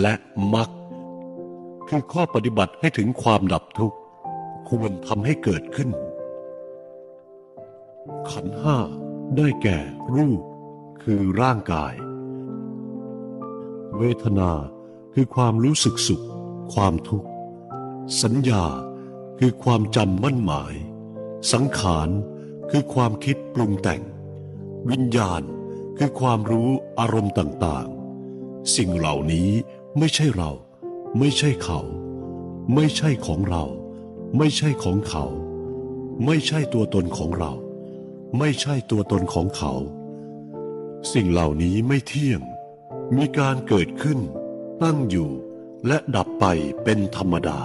และมรรคคือข้อปฏิบัติให้ถึงความดับทุกข์ ควรทำให้เกิดขึ้น ขันห้าได้แก่รูปคือร่างกาย เวทนาคือความรู้สึกสุข ความทุกข์ สัญญาคือความจำมั่นหมาย สังขารคือความคิดปรุงแต่ง วิญญาณคือความรู้อารมณ์ต่างๆ สิ่งเหล่านี้ ไม่ใช่เรา ไม่ใช่เขา ไม่ใช่ของเรา ไม่ใช่ของเขา ไม่ใช่ตัวตนของเรา ไม่ใช่ตัวตนของเขา สิ่งเหล่านี้ไม่เที่ยง มีการเกิดขึ้น ตั้งอยู่และดับไปเป็นธรรมดา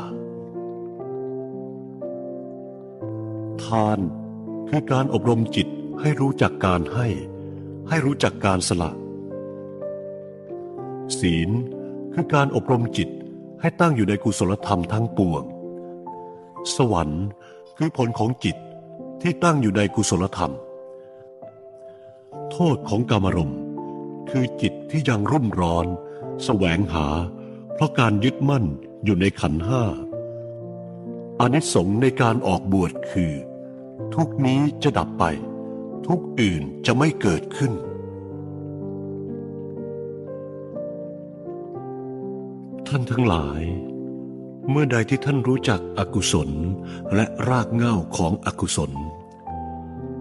ทานคือการอบรมจิตให้รู้จักการให้ ให้รู้จักการสละ ศีล คือการอบรมจิตให้ตั้งอยู่ในกุศลธรรมทั้งปวง สวรรค์คือผลของจิตที่ตั้งอยู่ในกุศลธรรม โทษของกามรมคือจิตที่ยังรุ่มร้อนแสวงหา เพราะการยึดมั่นอยู่ในขันห้าอานิสงส์ในการออกบวชคือ ทุกนี้จะดับไป ทุกอื่นจะไม่เกิดขึ้น ท่านทั้งหลาย เมื่อใดที่ท่านรู้จักอกุศลและรากเหง้าของอกุศล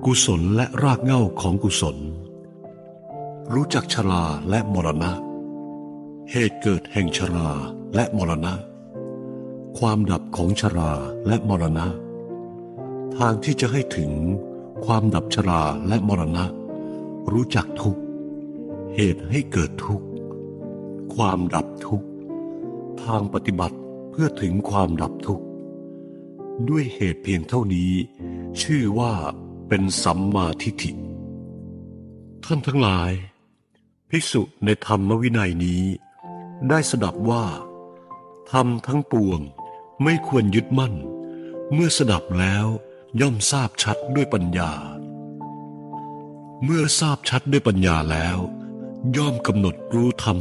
กุศลและรากเหง้าของกุศล รู้จักชราและมรณะ เหตุเกิดแห่งชราและมรณะ ความดับของชราและมรณะ ทางที่จะให้ถึงความดับชราและมรณะ รู้จักทุกเหตุให้เกิดทุกความดับทุกข์ ทางปฏิบัติเพื่อถึงความดับทุกข์ ด้วยเหตุเพียงเท่านี้ ชื่อว่าเป็นสัมมาทิฏฐิ ท่านทั้งหลาย ภิกษุในธรรมวินัยนี้ ได้สดับว่าธรรมทั้งปวงไม่ควรยึดมั่น เมื่อสดับแล้วย่อมทราบชัดด้วยปัญญา เมื่อทราบชัดด้วยปัญญาแล้ว ย่อมกำหนดรู้ธรรม